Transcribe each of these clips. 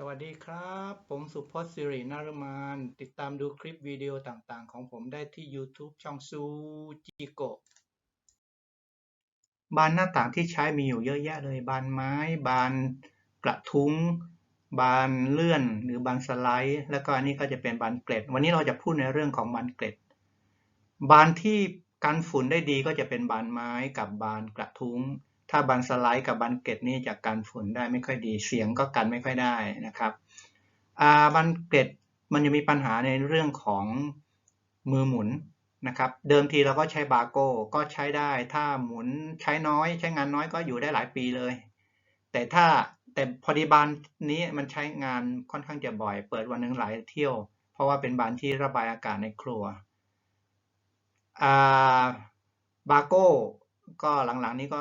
สวัสดีครับ ผมสุพจน์สิรินารมานติดตามดูคลิปวิดีโอต่างๆ ของผมได้ที่ YouTube ช่องซูจิโกะบานหน้าต่างที่ใช้มีอยู่เยอะแยะเลย บานไม้ บานกระทุ้ง บานเลื่อนหรือบานสไลด์ แล้วก็อันนี้ก็จะเป็นบานเกล็ด วันนี้เราจะพูดในเรื่องของบานเกล็ด บานที่กันฝุ่นได้ดีก็จะเป็นบานไม้กับบานกระทุ้ง ถ้าบานสไลด์กับบานเกล็ดนี่จะกันฝุ่นได้ไม่ค่อยดีเสียงก็กันไม่ค่อยได้นะครับบานเกล็ดมันจะมีปัญหาในเรื่องของมือหมุนนะครับเดิมทีเราก็ใช้บาโก้ก็ใช้ได้ถ้าหมุนใช้น้อยใช้งานน้อยก็อยู่ได้หลายปีเลย แต่ถ้าแต่พอดีบานนี้มันใช้งานค่อนข้างจะบ่อย เปิดวันหนึ่งหลายเที่ยว เพราะว่าเป็นบานที่ระบายอากาศในครัวบาโก้ก็หลังๆนี้ก็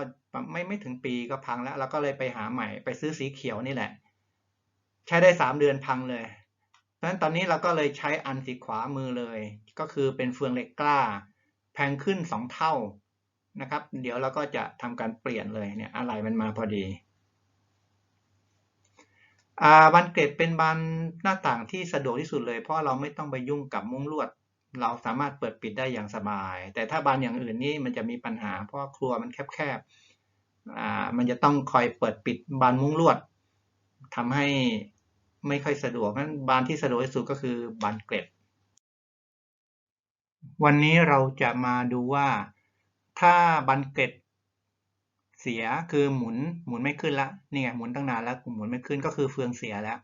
ไม่ไม่ถึงปีก็พังแล้วเราก็เลยไปหาใหม่ไปซื้อสีเขียวนี่แหละ ใช้ได้สามเดือนพังเลยเพราะฉะนั้นตอนนี้เราก็เลยใช้อันสีขวามือเลย ก็คือเป็นเฟืองเหล็กกล้า แพงขึ้นสองเท่านะครับ เดี๋ยวเราก็จะทำการเปลี่ยนเลยเนี่ยอะไรมันมาพอดีบานเกรดเป็นบานหน้าต่างที่สะดวกที่สุดเลย เพราะเราไม่ต้องไปยุ่งกับมุ้งลวด เราสามารถเปิดปิดได้อย่างสบาย แต่ถ้าบานอย่างอื่นนี่มันจะมีปัญหาเพราะครัวมันแคบ มันจะต้องคอยเปิดปิดบานมุ้งลวดทำให้ไม่ค่อยสะดวกนั้นบานที่สะดวกที่สุดก็คือบานเกล็ด วันนี้เราจะมาดูว่าถ้าบานเกล็ดเสียคือหมุนหมุนไม่ขึ้นละนี่ไงหมุนตั้งนานแล้วหมุนไม่ขึ้นก็คือเฟืองเสียแล้ว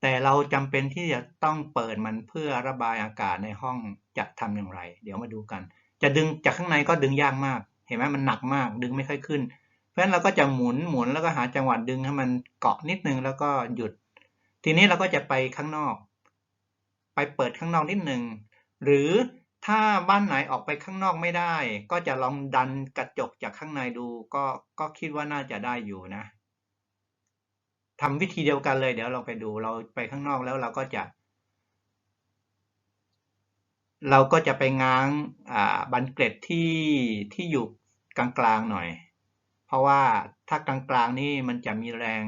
แต่เราจำเป็นที่จะต้องเปิดมันเพื่อระบายอากาศในห้องจะทำอย่างไร เดี๋ยวมาดูกัน จะดึงจากข้างในก็ดึงยากมาก เห็นไหมมันหนักมาก ดึงไม่ค่อยขึ้น ราะฉะนั้นเราก็จะหมุนหมุนแล้วก็หาจังหวะดึงให้มันเกาะนิดนึงแล้วก็หยุด ทีนี้เราก็จะไปข้างนอก ไปเปิดข้างนอกนิดนึงหรือถ้าบ้านไหนออกไปข้างนอกไม่ได้ ก็จะลองดันกระจกจากข้างในดูก็ก็คิดว่าน่าจะได้อยู่นะทำวิธีเดียวกันเลยเดี๋ยวเราไปดูเราไปข้างนอกแล้วเราก็จะ เราก็จะไปง้างบันเกล็ดที่ที่อยู่กลางๆหน่อย เพราะว่าถ้ากลางๆนี่มันจะมีแรง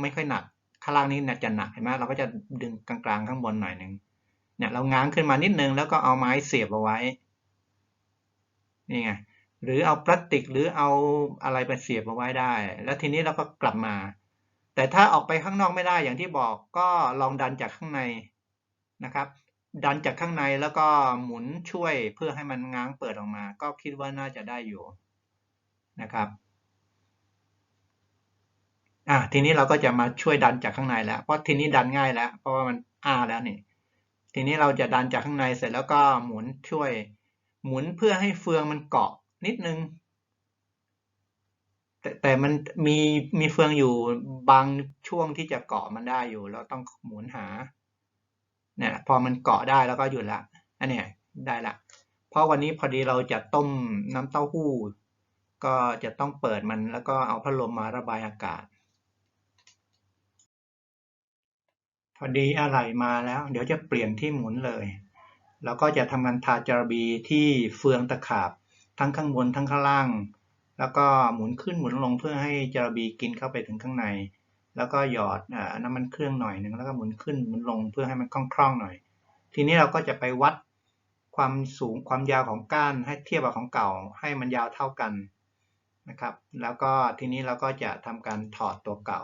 ไม่ค่อยหนัก ข้างล่างนี่จะหนักเห็นไหมเราก็จะดึงกลางๆข้างบนหน่อยหนึ่งเนี่ยเราง้างขึ้นมานิดนึงแล้วก็เอาไม้เสียบเอาไว้นี่ไงหรือเอาพลาสติกหรือเอาอะไรไปเสียบเอาไว้ได้ แล้วทีนี้เราก็กลับมา แต่ถ้าออกไปข้างนอกไม่ได้อย่างที่บอกก็ลองดันจากข้างในนะครับ ดันจากข้างในแล้วก็หมุนช่วยเพื่อให้มันง้างเปิดออกมา ก็คิดว่าน่าจะได้อยู่นะครับ อะทีนี้เราก็จะมาช่วยดันจากข้างในแล้ว เพราะทีนี้ดันง่ายแล้ว เพราะว่ามันอ้าแล้วนี่ ทีนี้เราจะดันจากข้างในเสร็จแล้วก็หมุนช่วย หมุนเพื่อให้เฟืองมันเกาะนิดนึง แต่แต่มันมีมีเฟืองอยู่บางช่วงที่จะเกาะมันได้อยู่เราต้องหมุนหาเนี่ยพอมันเกาะได้แล้วก็หยุดละอันนี้ได้ละเพราะวันนี้พอดีเราจะต้มน้ำเต้าหู้ ก็จะต้องเปิดมันแล้วก็เอาพัดลมมาระบายอากาศ พ อดีอะไรมาแล้ว เดี๋ยวจะเปลี่ยนที่หมุนเลย แล้วก็จะทำการทาจารบีที่เฟืองตะขาบ ทั้งข้างบนทั้งข้างล่าง แล้วก็หมุนขึ้นหมุนลงเพื่อให้จารบีกินเข้าไปถึงข้างใน แล้วก็หยอดน้ำมันเครื่องหน่อยหนึ่งแล้วก็หมุนขึ้นหมุนลงเพื่อให้มันคล่องๆหน่อย ทีนี้เราก็จะไปวัดความสูงความยาวของก้านให้เทียบกับของเก่าให้มันยาวเท่ากันนะครับ แล้วก็ทีนี้เราก็จะทำการถอดตัวเก่า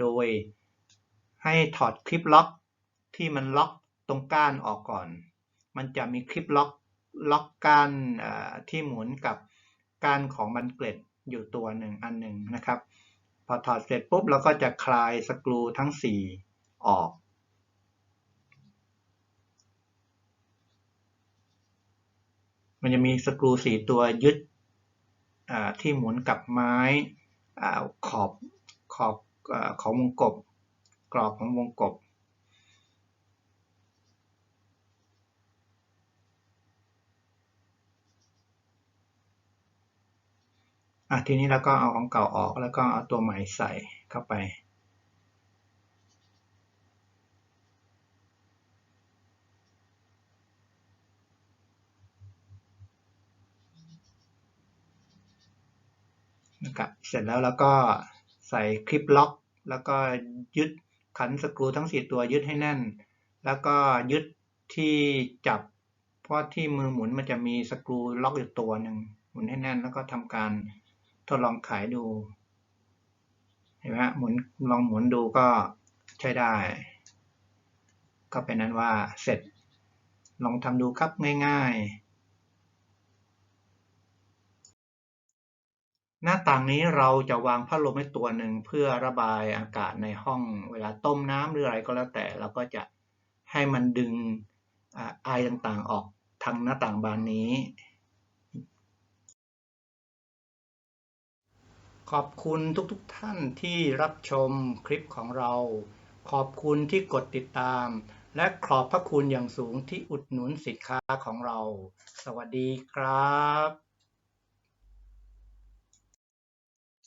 โดย ให้ถอดคลิปล็อกที่มันล็อกตรงก้านออกก่อน มันจะมีคลิปล็อกล็อกก้านที่หมุนกับก้านของบันเกล็ดอยู่ตัวหนึ่งอันหนึ่งนะครับ พอถอดเสร็จปุ๊บเราก็จะคลายสกรูทั้ง 4 ออก มันจะมีสกรู 4 ตัวยึดที่หมุนกับไม้ขอบขอบของวงกบ กรอบของวงกบ อะทีนี้เราก็เอาของเก่าออกแล้วก็เอาตัวใหม่ใส่เข้าไปนะครับเสร็จแล้วเราก็ใส่คลิปล็อก แล้วก็ยึด ขันสกรูทั้งสี่ตัวยึดให้แน่น แล้วก็ยึดที่จับ เพราะที่มือหมุนมันจะมีสกรูล็อกอยู่ตัวหนึ่งหมุนให้แน่นแล้วก็ทำการทดลองขายดูเห็นไหมฮะหมุนลองหมุนดูก็ใช้ได้ ก็เป็นนั้นว่าเสร็จ ลองทำดูครับง่ายๆ หน้าต่างนี้เราจะวางพัดลมไว้ตัวหนึ่งเพื่อระบายอากาศในห้องเวลาต้มน้ำหรืออะไรก็แล้วแต่เราก็จะให้มันดึงอไอต่างๆออกทางหน้าต่างบานนี้ ขอบคุณทุกๆทท่านที่รับชมคลิปของเรา ขอบคุณที่กดติดตาม และขอบพระคุณอย่างสูงที่อุดหนุนสินค้าของเรา สวัสดีครับ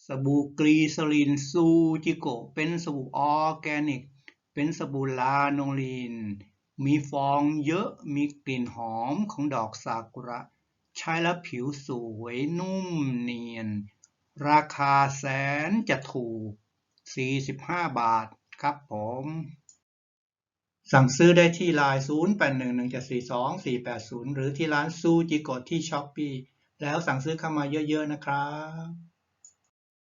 สบู่กรีซลินซูจิโกเป็นสบู่ออร์แกนิก เป็นสบู่ลาโนลีน มีฟองเยอะมีกลิ่นหอมของดอกซากุระ ใช้แล้วผิวสวยนุ่มเนียน ราคาแสนจะถูก 45 บาทครับผม สั่งซื้อได้ที่ไลน์0811742480 หรือที่ร้านซูจิโกที่ช้อปปีแล้วสั่งซื้อเข้ามาเยอะๆนะครับ